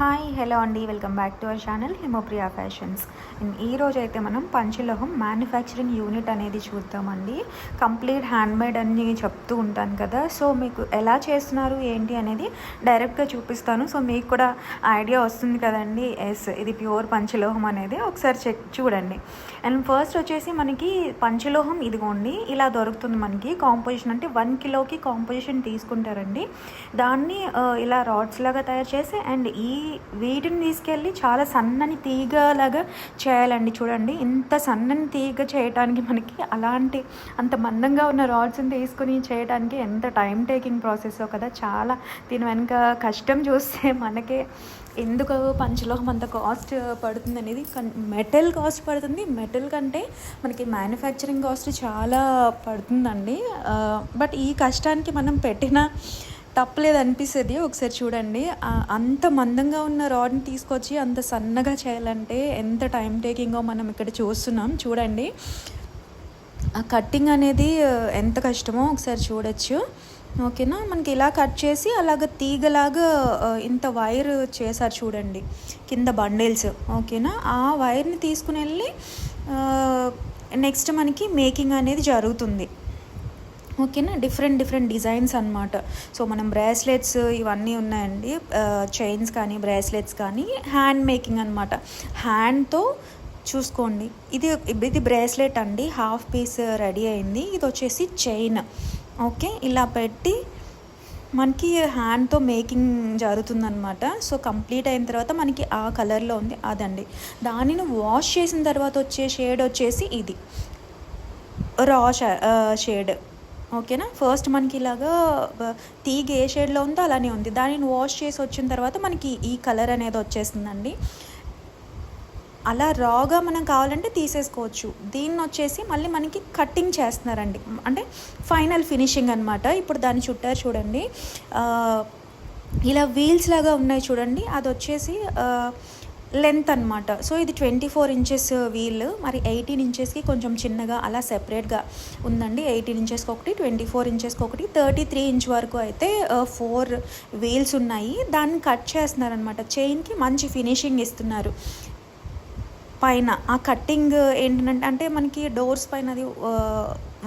Hi hello అండి. Welcome back to our channel Himopriya fashions ఈ రోజు అయితే మనం పంచలోహం మ్యానుఫ్యాక్చరింగ్ యూనిట్ అనేది చూద్దామండి. కంప్లీట్ హ్యాండ్మేడ్ అని చెప్తూ ఉంటాను కదా. సో మీకు ఎలా చేస్తున్నారు ఏంటి అనేది డైరెక్ట్గా చూపిస్తాను. సో మీకు కూడా ఐడియా వస్తుంది కదండి. ఎస్ ఇది ప్యూర్ పంచలోహం అనేది. ఒకసారి చెక్ చూడండి. అండ్ ఫస్ట్ వచ్చేసి మనకి పంచలోహం ఇదిగోండి. ఇలా దొరుకుతుంది మనకి. కాంపోజిషన్ అంటే వన్ కిలోకి కాంపోజిషన్ తీసుకుంటారండి. దాన్ని uh, ఇలా రాడ్స్ లాగా తయారు చేసి అండ్ ఈ వీటిని తీసుకెళ్ళి చాలా సన్నని తీగలాగా చేయాలండి. చూడండి ఇంత సన్నని తీగ చేయడానికి మనకి అలాంటి అంత మందంగా ఉన్న రాడ్స్ని తీసుకుని చేయడానికి ఎంత టైం టేకింగ్ ప్రాసెస్ కదా. చాలా దీని వెనుక కష్టం చూస్తే మనకే ఎందుకు పంచలోహం అంత కాస్ట్ పడుతుంది అనేది మెటల్ కాస్ట్ పడుతుంది. మెటల్ కంటే మనకి మ్యానుఫ్యాక్చరింగ్ కాస్ట్ చాలా పడుతుందండి. బట్ ఈ కష్టానికి మనం పెట్టిన తప్పలేదు అనిపిస్తుంది ఒకసారి చూడండి. అంత మందంగా ఉన్న రాడ్ని తీసుకొచ్చి అంత సన్నగా చేయాలంటే ఎంత టైం టేకింగో మనం ఇక్కడ చూస్తున్నాం. చూడండి. ఆ కట్టింగ్ అనేది ఎంత కష్టమో ఒకసారి చూడొచ్చు. ఓకేనా? మనకి ఇలా కట్ చేసి అలాగ తీగలాగా ఇంత వైర్ చేశారు చూడండి. కింద బండిల్స్ ఓకేనా? ఆ వైర్ని తీసుకుని వెళ్ళి నెక్స్ట్ మనకి మేకింగ్ అనేది జరుగుతుంది. ఓకేనా? డిఫరెంట్ డిఫరెంట్ డిజైన్స్ అనమాట సో మనం బ్రాస్లెట్స్ ఇవన్నీ ఉన్నాయండి. చైన్స్ కానీ బ్రాస్లెట్స్ కానీ హ్యాండ్ మేకింగ్ అనమాట హ్యాండ్తో చూసుకోండి. ఇది ఇది బ్రాస్లెట్ అండి. హాఫ్ పీస్ రెడీ అయింది. ఇది వచ్చేసి చైన్. ఓకే? ఇలా పెట్టి మనకి హ్యాండ్తో మేకింగ్ జరుగుతుందనమాట సో కంప్లీట్ అయిన తర్వాత మనకి ఆ కలర్లో ఉంది. అదండి. దానిని వాష్ చేసిన తర్వాత వచ్చే షేడ్ వచ్చేసి ఇది. రా షేడ్. ఓకేనా? ఫస్ట్ మనకి ఇలాగా తీగ ఏ షేడ్లో ఉందో అలానే ఉంది. దానిని వాష్ చేసి వచ్చిన తర్వాత మనకి ఈ కలర్ అనేది వచ్చేస్తుందండి. అలా రాగా మనం కావాలంటే తీసేసుకోవచ్చు. దీన్ని వచ్చేసి మళ్ళీ మనకి కట్టింగ్ చేస్తున్నారండి. అంటే ఫైనల్ ఫినిషింగ్ అనమాట ఇప్పుడు దాన్ని చుట్టారు చూడండి. ఇలా వీల్స్ లాగా ఉన్నాయి చూడండి. అది వచ్చేసి లెంత్ అనమాట సో ఇది ట్వంటీ ఫోర్ ఇంచెస్ వీల్. మరి ఎయిటీన్ ఇంచెస్కి కొంచెం చిన్నగా అలా సెపరేట్గా ఉందండి. ఎయిటీన్ ఇంచెస్కి ఒకటి ట్వంటీ ఫోర్ ఇంచెస్కి ఒకటి థర్టీ త్రీ ఇంచ్ వరకు అయితే ఫోర్ వీల్స్ ఉన్నాయి. దాన్ని కట్ చేస్తున్నారనమాట చైన్కి మంచి ఫినిషింగ్ ఇస్తున్నారు. పైన ఆ కట్టింగ్ ఏంటంటే అంటే మనకి డోర్స్ పైన అది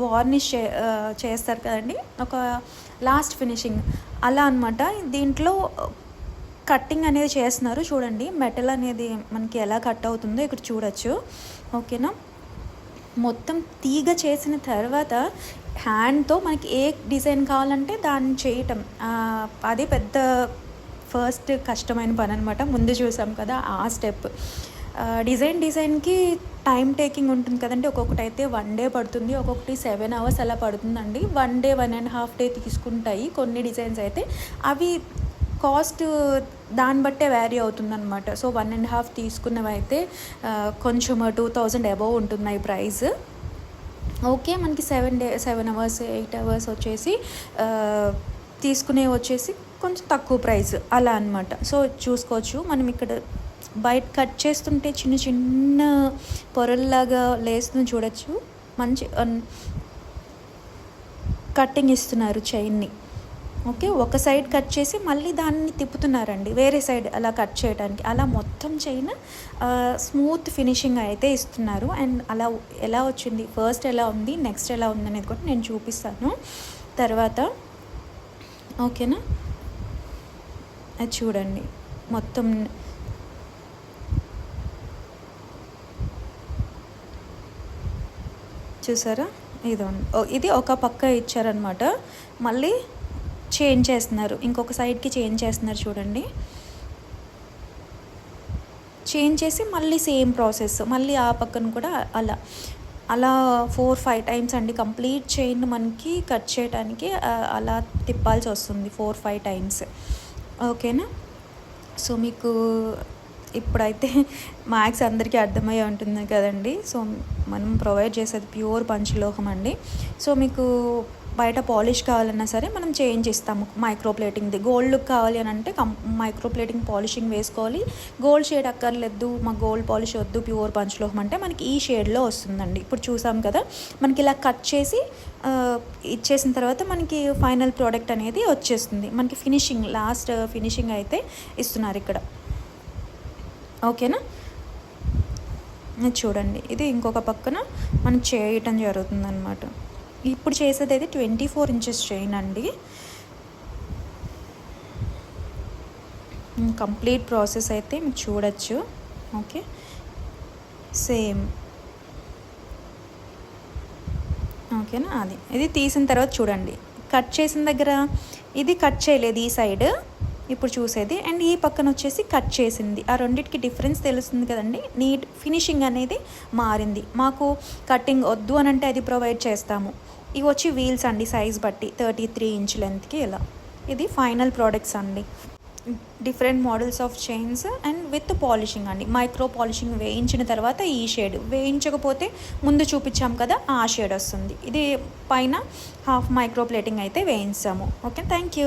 వార్నిష్ చేస్తారు కదండి. ఒక లాస్ట్ ఫినిషింగ్. అలా అనమాట దీంట్లో కట్టింగ్ అనేది చేస్తున్నారు. చూడండి మెటల్ అనేది మనకి ఎలా కట్ అవుతుందో ఇక్కడ చూడొచ్చు. ఓకేనా? మొత్తం తీగ చేసిన తర్వాత హ్యాండ్తో మనకి ఏ డిజైన్ కావాలంటే దాన్ని చేయటం. అదే అది పెద్ద ఫస్ట్ కష్టమైన పని అనమాట ముందు చూసాం కదా ఆ స్టెప్. డిజైన్ డిజైన్కి టైం టేకింగ్ ఉంటుంది కదండి. ఒక్కొక్కటి అయితే వన్ డే పడుతుంది ఒక్కొక్కటి సెవెన్ అవర్స్ అలా పడుతుందండి. One day one and half day తీసుకుంటాయి కొన్ని డిజైన్స్ అయితే. అవి కాస్ట్ దాన్ని బట్టే వ్యారీ అవుతుందన్నమాట. సో వన్ అండ్ హాఫ్ తీసుకున్నవి అయితే కొంచెం టూ థౌజండ్ అబవ్ ఉంటున్నాయి ప్రైస్. ఓకే మనకి seven day seven hours eight hours వచ్చేసి తీసుకునే వచ్చేసి కొంచెం తక్కువ ప్రైస్. అలా అన్నమాట. సో చూసుకోవచ్చు. మనం ఇక్కడ బయట కట్ చేస్తుంటే చిన్న చిన్న పొరల్లాగా లేస్తుంది చూడొచ్చు. మంచి కట్టింగ్ ఇస్తున్నారు చైన్ని. ఓకే ఒక సైడ్ కట్ చేసి మళ్ళీ దాన్ని తిప్పుతున్నారండి. వేరే సైడ్ అలా కట్ చేయడానికి అలా మొత్తం చైన్ స్మూత్ ఫినిషింగ్ అయితే ఇస్తున్నారు. అండ్ అలా ఎలా వచ్చింది? ఫస్ట్ ఎలా ఉంది? నెక్స్ట్ ఎలా ఉంది అనేది కూడా నేను చూపిస్తాను. తర్వాత ఓకేనా? అది చూడండి. మొత్తం చూసారా? ఇది ఇది ఒక పక్క ఇచ్చారనమాట మళ్ళీ చేంజ్ చేస్తున్నారు. ఇంకొక సైడ్కి చేంజ్ చేస్తున్నారు చూడండి. చేంజ్ చేసి మళ్ళీ సేమ్ ప్రాసెస్ మళ్ళీ ఆ పక్కన కూడా అలా అలా ఫోర్ ఫైవ్ టైమ్స్ అండి. కంప్లీట్ చైన్ మనకి కట్ చేయడానికి అలా తిప్పాల్సి వస్తుంది ఫోర్ ఫైవ్ టైమ్స్. ఓకేనా? సో మీకు ఇప్పుడైతే మ్యాథ్స్ అందరికీ అర్థమయ్యే ఉంటుంది కదండి. సో మనం ప్రొవైడ్ చేసేది ప్యూర్ పంచలోహం అండి. సో మీకు బయట పాలిష్ కావాలన్నా సరే మనం చేంజ్ ఇస్తాము మైక్రో ప్లేటింగ్ది గోల్డ్ లుక్ కావాలి అని అంటే కం మైక్రో ప్లేటింగ్ పాలిషింగ్ వేసుకోవాలి. గోల్డ్ షేడ్ అక్కర్లేదు మా గోల్డ్ పాలిష్ వద్దు ప్యూర్ పంచలోహం అంటే మనకి ఈ షేడ్లో వస్తుందండి. ఇప్పుడు చూసాం కదా మనకి ఇలా కట్ చేసి ఇచ్చేసిన తర్వాత మనకి ఫైనల్ ప్రోడక్ట్ అనేది వచ్చేస్తుంది. మనకి ఫినిషింగ్ లాస్ట్ ఫినిషింగ్ అయితే ఇస్తున్నారు ఇక్కడ. ఓకేనా? చూడండి. ఇది ఇంకొక పక్కన మనం చేయటం జరుగుతుంది అనమాట ఇప్పుడు చేసేది అయితే ట్వంటీ ఫోర్ ఇంచెస్ చైన్ అండి. కంప్లీట్ ప్రాసెస్ అయితే మీకు చూడొచ్చు. ఓకే. సేమ్. ఓకేనా? అది. ఇది తీసిన తర్వాత చూడండి. కట్ చేసిన దగ్గర ఇది కట్ చేయలేదు ఈ సైడ్. ఇప్పుడు చూసేది. అండ్ ఈ పక్కన వచ్చేసి కట్ చేసింది. ఆ రెండింటికి డిఫరెన్స్ తెలుస్తుంది కదండి. నీట్ ఫినిషింగ్ అనేది మారింది. మాకు కటింగ్ వద్దు అని అంటే అది ప్రొవైడ్ చేస్తాము. ఇవి వచ్చి వీల్స్ అండి సైజ్ బట్టి. థర్టీ త్రీ ఇంచ్ లెంత్కి ఇలా. ఇది ఫైనల్ ప్రోడక్ట్స్ అండి. Different models of chains and with polishing అండి. మైక్రో పాలిషింగ్ వేయించిన తర్వాత ఈ షేడ్. వేయించకపోతే ముందు చూపించాం కదా ఆ షేడ్ వస్తుంది. ఇది పైన హాఫ్ మైక్రో ప్లేటింగ్ అయితే వేయించాము. Okay thank you.